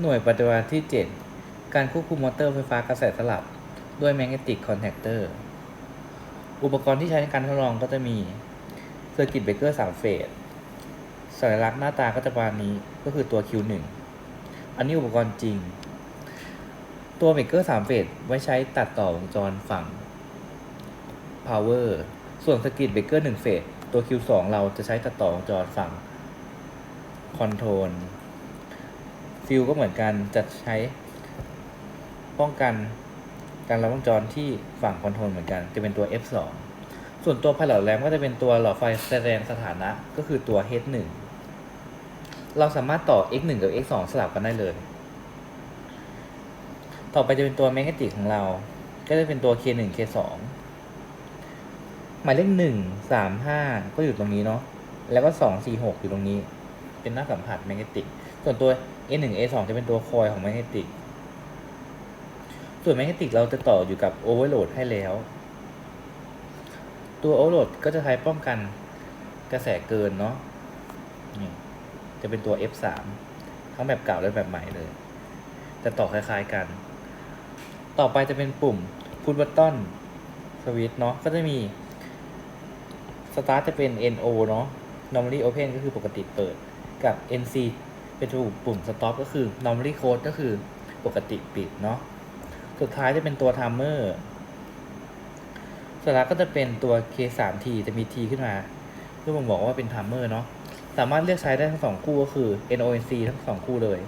หน่วยปฏิบัติที่ 7 การควบคุมมอเตอร์ไฟฟ้ากระแสสลับ ด้วยแมกเนติกคอนแทคเตอร์ อุปกรณ์ที่ใช้ในการทดลองก็จะมีเซอร์กิตเบรกเกอร์3เฟส สัญลักษณ์หน้าตาก็จะประมาณนี้ก็คือตัว Q1 อันนี้อุปกรณ์จริง ตัวเบรกเกอร์3เฟสไว้ใช้ตัดต่อวงจรฝั่ง power ส่วนสกิตเบรกเกอร์1เฟสตัว Q2 เราจะใช้ตัดต่อวงจรฝั่ง control ฟิลก็เหมือนกันจะใช้ป้องกันการรับวงจรที่ฝั่งคอนโทรลเหมือนกัน จะเป็นตัว F2 ส่วนตัวไพลอตแรมก็จะเป็นตัวหลอดไฟแสดงสถานะก็คือตัว H1 เราสามารถต่อ X1 กับ X2 สลับกันได้เลย ต่อไปจะเป็นตัวแมกเนติกของเรา ก็จะเป็นตัว K1 K2 หมายเลขหนึ่งสามห้าก็อยู่ตรงนี้เนาะ แล้วก็สองสี่หกอยู่ตรงนี้ เป็นหน้าสัมผัสแมกเนติก ส่วนตัว A1 A2 จะเป็นตัวคอยของแมกเนติก ส่วนแมกเนติกเราจะต่ออยู่กับโอเวอร์โหลดให้แล้ว ตัวโอเวอร์โหลดก็จะใช้ป้องกันกระแสเกินเนาะนี่จะเป็นตัว F3 ทั้งแบบเก่าและแบบใหม่เลย แต่ต่อคล้ายๆกัน ต่อไปจะเป็นปุ่ม push button switch เนาะก็จะมี start จะเป็น NO เนาะ normally open ก็คือปกติเปิดกับ NC เป็นปุ่ม stop ก็คือ normally close ก็คือปกติปิดเนาะ สุดท้ายจะเป็นตัว timer สุดท้ายก็จะเป็นตัว K3T จะมี T ขึ้นมาเพื่อบ่งบอกว่าเป็น timer เนาะ สามารถเลือกใช้ได้ทั้งสองคู่ก็คือ NONC ทั้งสองคู่เลย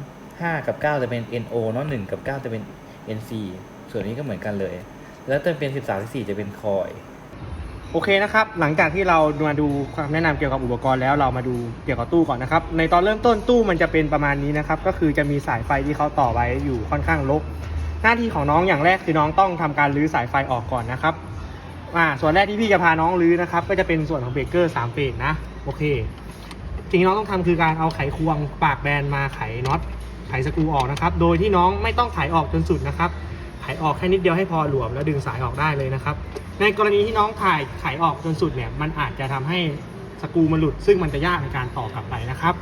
5 กับ 9 จะเป็น NO เนาะ1กับ 9 จะเป็น NC ส่วนนี้ก็เหมือนกันเลย แล้วจะเป็น 13 14 จะเป็นคอย โอเคนะครับ หลังจากที่เรามาดูความแนะนำเกี่ยวกับอุปกรณ์แล้วเรามาดูเกี่ยวกับตู้ก่อนนะครับ ในตอนเริ่มต้นตู้มันจะเป็นประมาณนี้นะครับ ก็คือจะมีสายไฟที่เขาต่อไว้อยู่ค่อนข้างรกหน้าที่ของน้องอย่างแรกคือน้องต้องทำการรื้อสายไฟออกก่อนนะครับอ่าส่วนแรกที่พี่จะพาน้องรื้อนะครับ ก็จะเป็นส่วนของเบรกเกอร์3เฟสนะ โอเค สิ่งที่น้องต้องทำคือการเอาไขควงปากแบนมาไขน็อตไขสกรูออกนะครับ โดยที่น้องไม่ต้องไขออกจนสุดนะครับ ไขออกแค่นิดเดียวให้พอหลวมแล้วดึงสายออกได้เลยนะครับ ในกรณีที่น้องถ่ายไขออกจนสุดเนี่ยมันอาจจะทำให้สกูมันหลุด ซึ่งมันจะยากในการต่อกลับไปนะครับ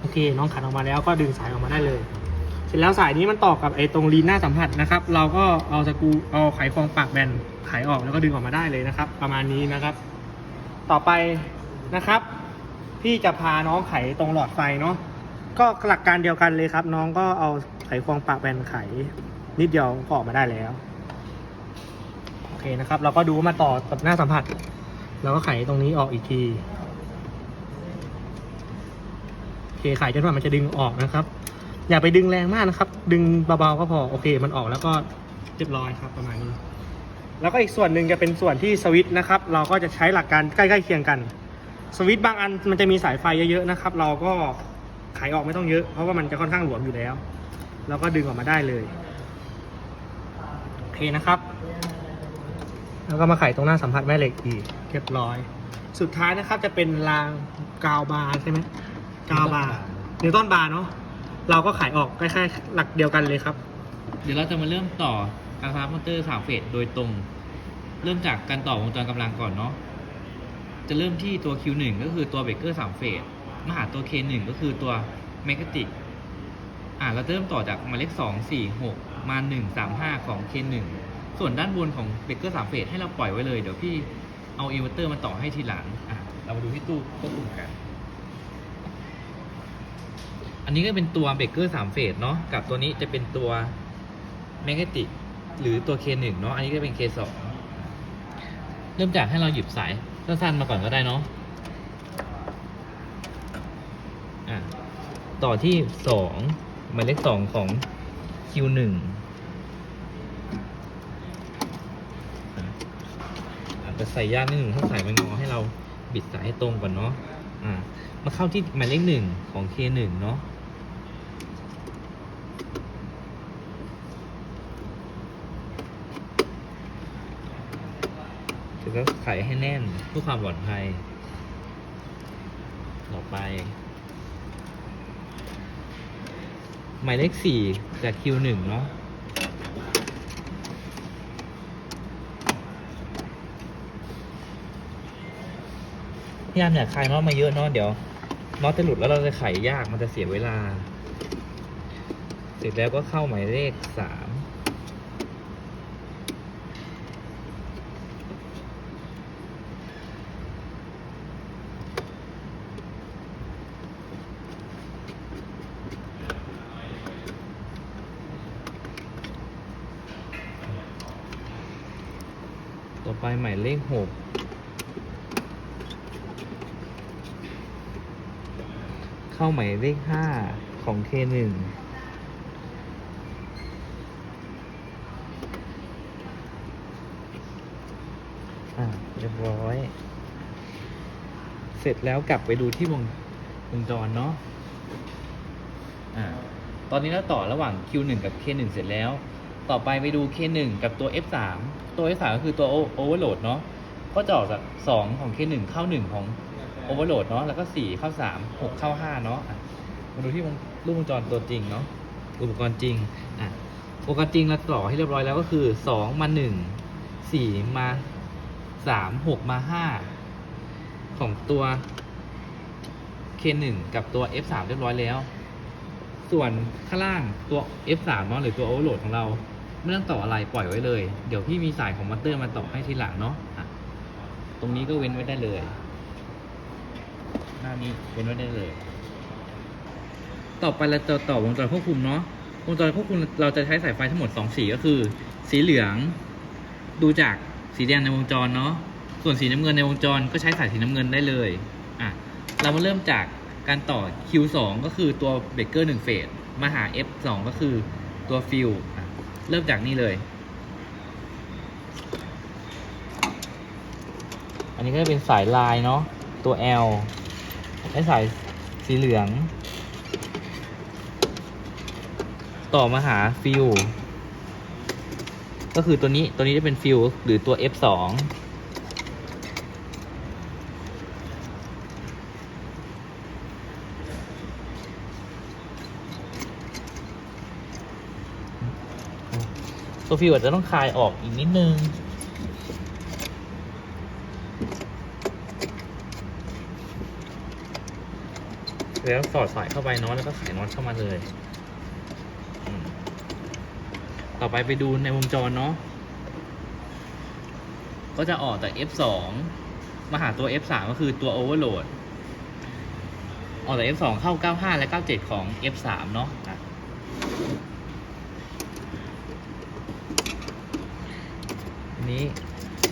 โอเค น้องขันออกมาแล้วก็ดึงสายออกมาได้เลย เสร็จแล้วสายนี้มันต่อกับไอ้ตรงลีนหน้าสัมผัสนะครับ เราก็เอาสกูเอาไขควงปากแบนไขออกแล้วก็ดึงออกมาได้เลยนะครับ ประมาณนี้นะครับ ต่อไปนะครับพี่จะพาน้องไขตรงหลอดไฟเนาะก็หลักการเดียวกันเลยครับ น้องก็เอาไขควงปากแบนไข นิดเดียวก็ออกมาได้แล้ว โอเคนะครับ เราก็ดูมาต่อกับหน้าสัมผัส เราก็ไขตรงนี้ออกอีกทีโอเคไขจนกว่ามันจะดึงออกนะครับ อย่าไปดึงแรงมากนะครับ ดึงเบาๆก็พอโอเค มันออกแล้วก็เรียบร้อยครับประมาณนี้ แล้วก็อีกส่วนหนึ่งจะเป็นส่วนที่สวิตช์นะครับ เราก็จะใช้หลักการใกล้ๆเคียงกันสวิตช์บางอันมันจะมีสายไฟเยอะๆนะครับ เราก็ไขออกไม่ต้องเยอะ เพราะว่ามันจะค่อนข้างหลวมอยู่แล้ว แล้วก็ดึงออกมาได้เลย เคนะครับ แล้วก็มาไขตรงหน้าสัมผัสแม่เหล็กอีกเรียบร้อย สุดท้ายนะครับจะเป็นรางกาวบาร์ใช่ไหมกาวบาร์นิวตันบาร์เนาะเราก็ไขออกคล้ายๆหลักเดียวกันเลยครับ เดี๋ยวเราจะมาเริ่มต่อการพามอเตอร์สามเฟสโดยตรง เริ่มจากการต่อวงจรกำลังก่อนเนาะจะเริ่มที่ตัว Q1 ก็คือตัวเบรกเกอร์สามเฟสมาหาตัว K1 ก็คือตัวแมกเนติกอ่าเราจะเริ่มต่อจากหมายเลขสองสี่หก มาหนึ่งสามห้าของ K1 ส่วนด้านบนของเบรกเกอร์สามเฟสให้เราปล่อยไว้เลย เดี๋ยวพี่เอาอินเวอร์เตอร์มาต่อให้ทีหลังอะเรามาดูที่ตู้ควบคุมกัน อันนี้ก็เป็นตัวเบรกเกอร์สามเฟสเนาะกับตัวนี้จะเป็นตัวแมกเนติกหรือตัว K1 เนาะอันนี้ก็เป็น K2 เริ่มจากให้เราหยิบสายสั้นๆมาก่อนก็ได้เนาะต่อที่สองหมายเลขสองของ Q1 อะอา จะใส่ยากนิดหนึ่งถ้าใส่ไปงอให้เราบิดสายให้ตรงก่อนเนาะอ่ามาเข้าที่หมายเลขหนึ่งของ K1 เนาะคือก็ไขให้แน่นเพื่อความปลอดภัย ต่อไป หมายเลขสี่จาก Q1 เนาะ ยายามอย่าคลายน็อตมาเยอะเนาะเดี๋ยวน็อตจะหลุดแล้วเราจะไขยากมันจะเสียเวลา เสร็จแล้วก็เข้าหมายเลขสามต่อไปหมายเลขหก เข้าหมายเลขห้าของ K1 อ่าเรียบร้อย เสร็จแล้วกลับไปดูที่วงวงจรเนาะอ่าตอนนี้เราต่อระหว่าง Q1 กับ K1 เสร็จแล้ว ต่อไปไปดู K1 กับตัว F3 ตัว F3 ก็คือตัว Overload เนาะก็จะออกจาก 2 ของ K1 เข้า 1 ของ Overload เนาะแล้วก็ 4 เข้า 3 6 เข้า 5 เนาะมาดูที่วงรูปวงจรตัวจริงเนาะอุปกรณ์จริงอะอุปกรณ์จริงเราต่อให้เรียบร้อยแล้วก็คือ 2 มา 1 4 มา 3 6 มา 5 ของตัว K1 กับตัว F3 เรียบร้อยแล้ว ส่วนข้างล่างตัว F3 เนาะหรือตัว Overload ของเราไม่ต้องต่ออะไรปล่อยไว้เลย เดี๋ยวพี่มีสายของมอเตอร์มาต่อให้ทีหลังเนาะอะตรงนี้ก็เว้นไว้ได้เลย หน้านี้เว้นไว้ได้เลย ต่อไปเราจะต่อวงจรควบคุมเนาะวงจรควบคุมเราจะใช้สายไฟทั้งหมด 2 สีก็คือ สีเหลืองดูจากสีแดงในวงจรเนาะส่วนสีน้ำเงินในวงจรก็ใช้สายสีน้ำเงินได้เลยอะเรามาเริ่มจากการต่อ Q2 ก็คือตัวเบรกเกอร์1เฟสมาหา F2 ก็คือตัวฟิลเริ่มจากนี่เลย อันนี้ก็จะเป็นสายลายเนาะตัว L และสายสีเหลือง ต่อมาหาฟิลก็คือตัวนี้ตัวนี้จะเป็นฟิลหรือตัว F2 ตัวฟิวอาจจะต้องคลายออกอีกนิดนึง แล้วสอดสายเข้าไปเนาะแล้วก็ไขน็อตเข้ามาเลยต่อไปไปดูในวงจรเนาะก็จะออกจาก F2 มาหาตัว F3 ก็คือตัว Overload ออกจาก F2 เข้า 95 และ 97 ของ F3 เนาะอันนี้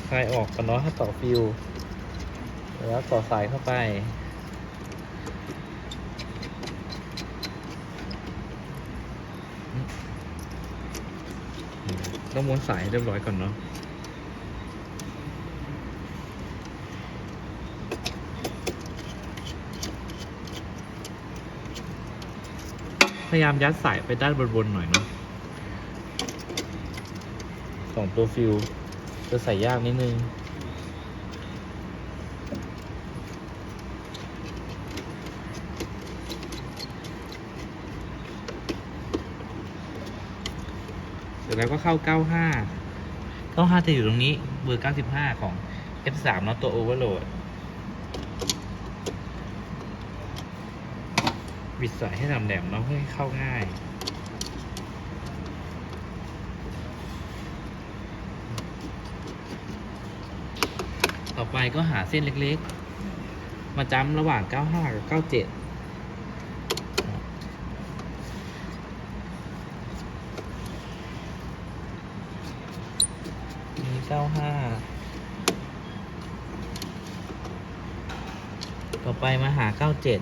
คลายออกกันเนาะถ้าต่อฟิวแล้วต่อสายเข้าไป ต้องม้วนสายให้เรียบร้อยก่อนเนาะพยายามยัดสายไปด้านบนๆหน่อยเนาะของตัวฟิวจะใส่ยากนิดนึง จแล้วก็เข้า 95 95 จะอยู่ตรงนี้ เบอร์ 95 ของ F3 เนาะตัว Overload บิดสายให้ลำแหลมเนาะเพื่อให้เข้าง่าย ต่อไปก็หาเส้นเล็กๆ มาจำระหว่าง 95 กับ 97 นี่เก้าห้าต่อไปมาหาเก้าเจ็ด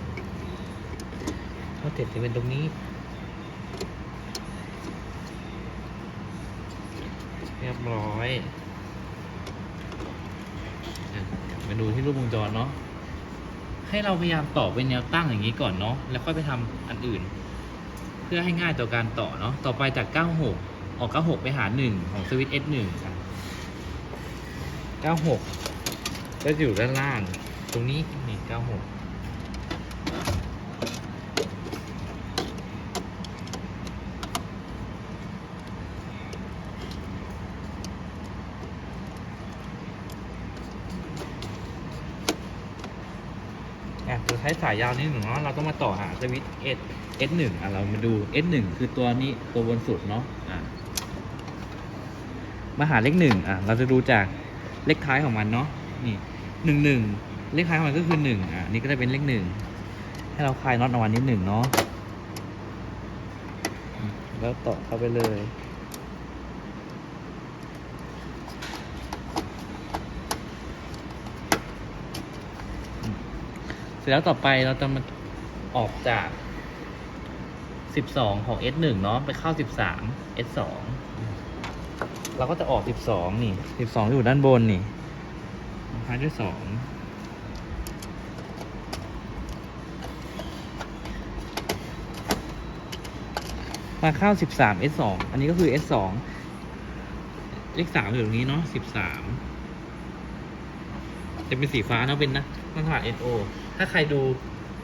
เก้าเจ็ดจะเป็นตรงนี้เรียบร้อยมาดูที่รูปวงจรเนาะ ให้เราพยายามต่อเป็นแนวตั้งอย่างนี้ก่อนเนาะ แล้วค่อยไปทำอันอื่น เพื่อให้ง่ายต่อการต่อเนาะ ต่อไปจาก 96 ออก 96 ไปหา 1 ของสวิตช์ S1 อะ 96ก็อยู่ด้านล่าง ตรงนี้นี่96อะสุดช้สายยาวนิดหนึ่งเนาะ เราต้องมาต่อหาสวิตช์ S S หนึ่งอะ เรามาดู S หนึ่งคือตัวนี้ตัวบนสุดเนาะ อะ มาหาเลขหนึ่งอะ เราจะดูจาก เลขท้ายของมันเนาะนี่หนึ่งหนึ่งเลขท้ายของมันก็คือหนึ่งอะนี่ก็จะเป็นเลขหนึ่งให้เราคลายน็อตออกมานิดหนึ่งเนาะแล้วต่อเข้าไปเลยเสร็จแล้วต่อไปเราจะมาออกจาก 12 ของ S1 เนาะไปเข้า 13 S2 เราก็จะออก12นี่12อยู่ด้านบนนี่หารด้วย2มาเข้า13 S2 อันนี้ก็คือ S2 เลข3อยู่ตรงนี้เนาะ13จะเป็นสีฟ้าเนาะเป็นนะหน้าสัมผัส NO ถ้าใครดู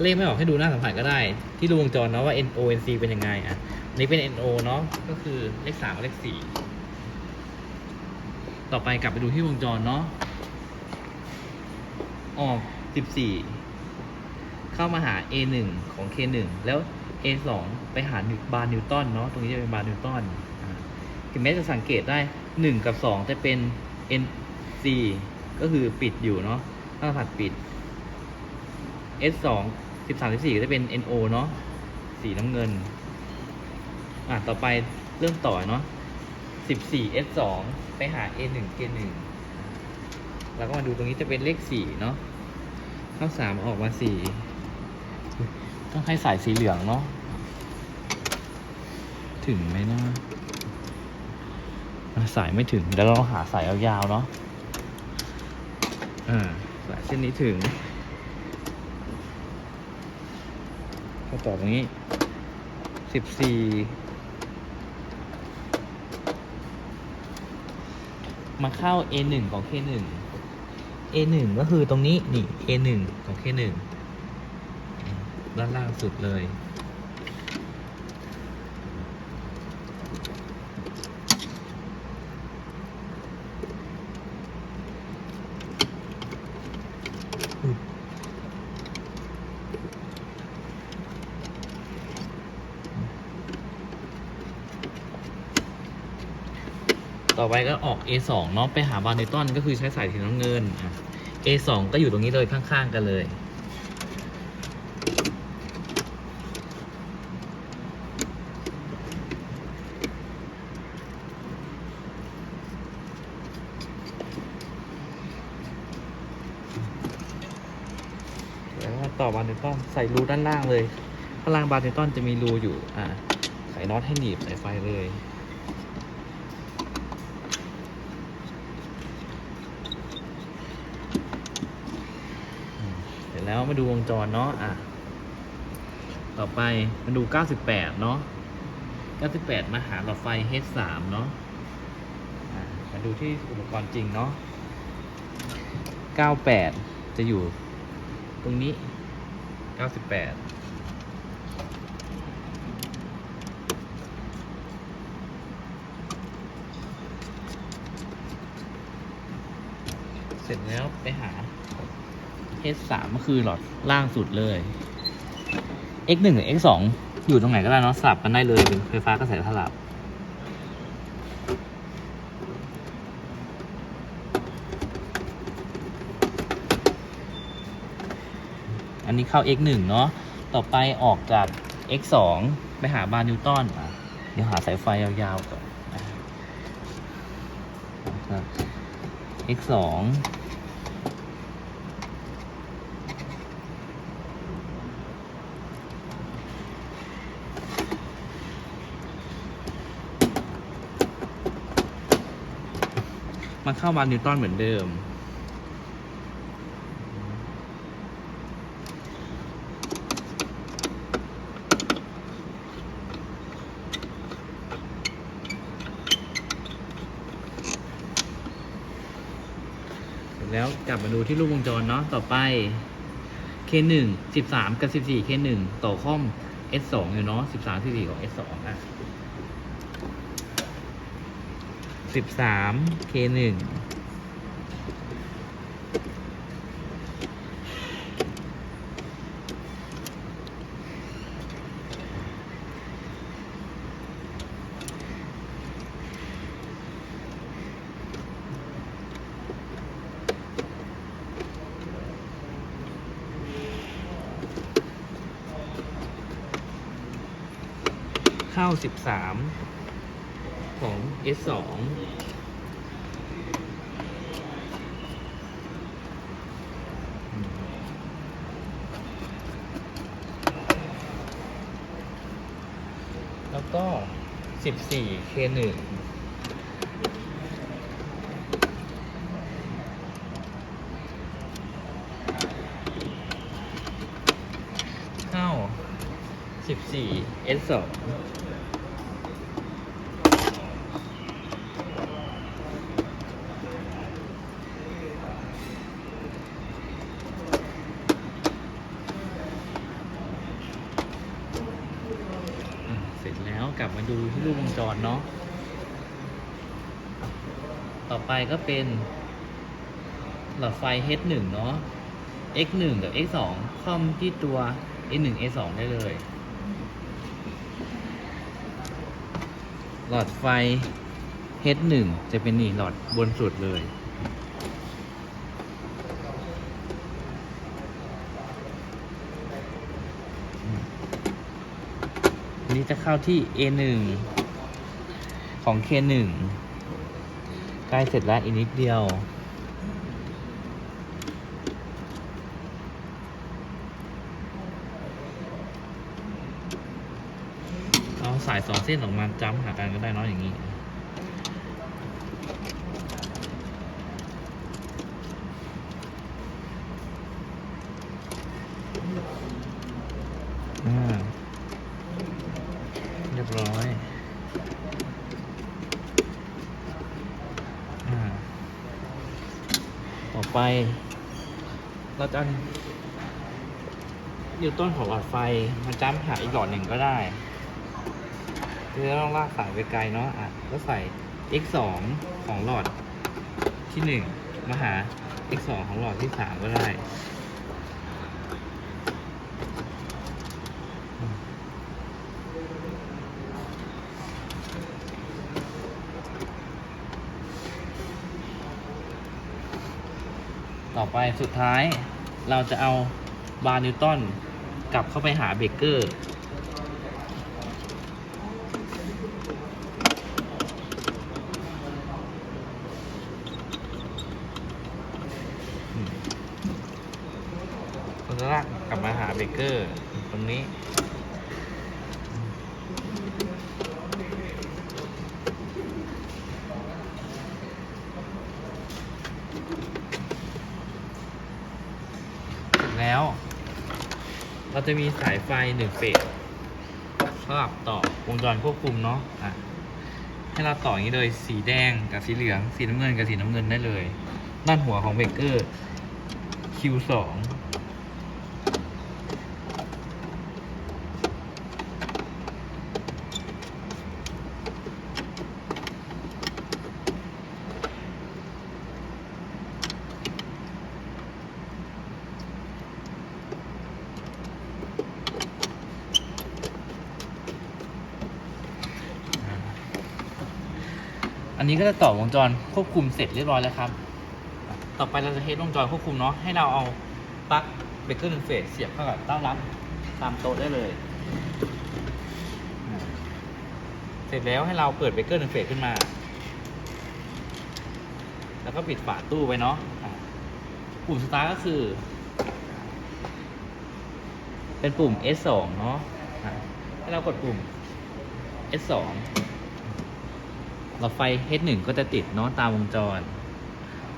เลขไม่ออกให้ดูหน้าสัมผัสก็ได้ ที่ดูวงจรเนาะว่า NO NC เป็นยังไงอะอันนี้เป็น NO เนาะก็คือเลขสามกับเลขสี่ ต่อไปกลับไปดูที่วงจรเนาะ ออกสิบสี่เข้ามาหา A หนึ่งของ K หนึ่งแล้ว A สองไปหาบาร์นิวตันเนาะ ตรงนี้จะเป็นบาร์นิวตันถึงแม้จะสังเกตได้หนึ่งกับสองจะเป็น NC ก็คือปิดอยู่เนาะหน้าสัมผัสปิด S สองสิบสามสิบสี่ก็จะเป็น NO เนาะ สีน้ำเงิน อะ ต่อไปเริ่มต่อเนาะ สิบสี่ S สองไปหา A หนึ่ง K หนึ่งแล้วก็มาดูตรงนี้จะเป็นเลขสี่เนาะเข้าสามออกมาสี่ต้องให้สายสีเหลืองเนาะถึงไหมนะอะสายไม่ถึงเดี๋ยวเราหาสายยาวๆเนาะอ่าสายเส้นนี้ถึงก็ต่อตรงนี้สิบสี่ มาเข้า A หนึ่งของ K หนึ่ง A หนึ่งก็คือตรงนี้นี่ A หนึ่งของ K หนึ่งด้านล่างสุดเลย ต่อไปก็ออก A2 เนาะไปหาบาร์นิวตันก็คือใช้สายสีน้ำเงิน A2 ก็อยู่ตรงนี้เลยข้างๆกันเลยแล้วก็ต่อบาร์นิวตันใส่รูด้านล่างเลยข้างล่างบาร์นิวตันจะมีรูอยู่อ่าใส่น็อตให้หนีบใส่ไฟเลย อืมเสร็จ แล้วมาดูวงจรเนาะอะต่อไปมาดู 98 เนาะ98 มาหาหลอดไฟ H3 เนาะะมาดูที่อุปกรณ์จริงเนาะ98 จะอยู่ตรงนี้ 98เสร็จแล้วไปหา H3 ก็คือหลอดล่างสุดเลย X1 หรือ X2 อยู่ตรงไหนก็ได้เนาะสลับกันได้เลยเป็นไฟฟ้ากระแสสลับ อันนี้เข้า X1 เนาะต่อไปออกจาก X2 ไปหาบาร์นิวตันอะเดี๋ยวหาสายไฟยาวๆก่อน X2 มาเข้าบาร์นิวตันเหมือนเดิม เสร็จแล้วกลับมาดูที่รูปวงจรเนาะต่อไป K1 13 กับ 14 K1 ต่อคอม S2 อยู่เนาะ13 14ของ S2 อะ สิบสเข้าสิบสาม ของ S2 แล้วก็ 14K1 เ 14S2 ลูกวงจรเนาะ ต่อไปก็เป็นหลอดไฟ H1 เนาะ X1 กับ X2 คอมที่ตัว A1 A2 ได้เลย หลอดไฟ H1 จะเป็นนี่หลอดบนสุดเลย อันนี้จะเข้าที่ A1 ของ K1 ใกล้เสร็จแล้วอีกนิดเดียว เอาสายสองเส้นออกมาจ้ำหากันก็ได้เนาะอย่างนี้อ่า ร้อยอต่อไป เราจะอานิวต้นของหลอดไฟมาจ้ำหาอีกหลอดหนึ่งก็ได้คือต้องลากสายไปไกลเนาะอะก็ใส่ x 2ของหลอดที่หนึ่งมาหา x 2ของหลอดที่สามก็ได้ ต่อไปสุดท้ายเราจะเอาบาร์นิวตันกลับเข้าไปหาเบเกอร์เราจะลากกลับมาหาเบเกอร์ตรงนี้ เสร็จแล้ว เรา จะมีสายไฟหนึ่งเฟสสำหรับต่อวงจรควบคุมเนาะอะให้เราต่ออย่างนี้เลยสีแดงกับสีเหลือง สีน้ำเงินกับสีน้ำเงินได้เลย ด้านหัวของเบรกเกอร์ Q2 นี้ก็จะต่อวงจรควบคุมเสร็จเรียบร้อยแล้วครับ ต่อไปเราจะเทสวงจรควบคุมเนาะให้เราเอาปลั๊กเบรกเกอร์หนึ่งเฟสเสียบเข้ากับเต้ารับตามโต๊ะได้เลย เสร็จแล้วให้เราเปิดเบรกเกอร์หนึ่งเฟสขึ้นมา แล้วก็ปิดฝาตู้ไว้เนาะปุ่มสตาร์ก็คือ เป็นปุ่ม S2 เนาะให้เรากดปุ่ม S2 หลอดไฟ H1 ก็จะติดเนาะตามวงจร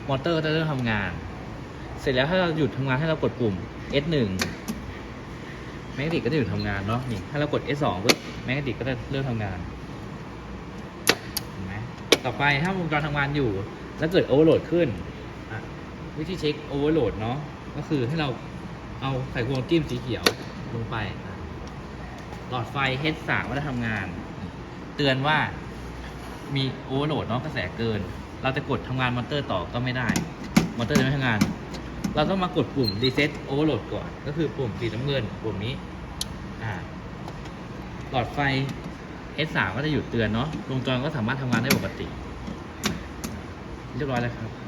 มอเตอร์ก็จะเริ่มทำงาน เสร็จแล้วถ้าเราหยุดทำงานให้เรากดปุ่ม S1 แมกติกก็จะหยุดทำงานเนาะนี่ถ้าเรากด S2 ปุ๊บแมกติกก็จะเริ่มทำงานเห็นไหมต่อไปถ้าวงจรทำงานอยู่ แล้วเกิดโอเวอร์โหลดขึ้น วิธีเช็คโอเวอร์โหลดเนาะก็คือให้เราเอาไขควงจิ้มสีเขียวลงไป หลอดไฟ H3 ก็จะทำงาน เตือนว่า มีโอเวอร์โหลดเนาะกระแสเกิน เราจะกดทำงานมอเตอร์ต่อก็ไม่ได้ มอเตอร์จะไม่ทำงาน เราต้องมากดปุ่มรีเซ็ตโอเวอร์โหลดก่อน ก็คือปุ่มสีน้ำเงินปุ่มนี้อ่าหลอดไฟ S3 ก็จะหยุดเตือนเนาะวงจรก็สามารถทำงานได้ปกติ เรียบร้อยแล้วครับ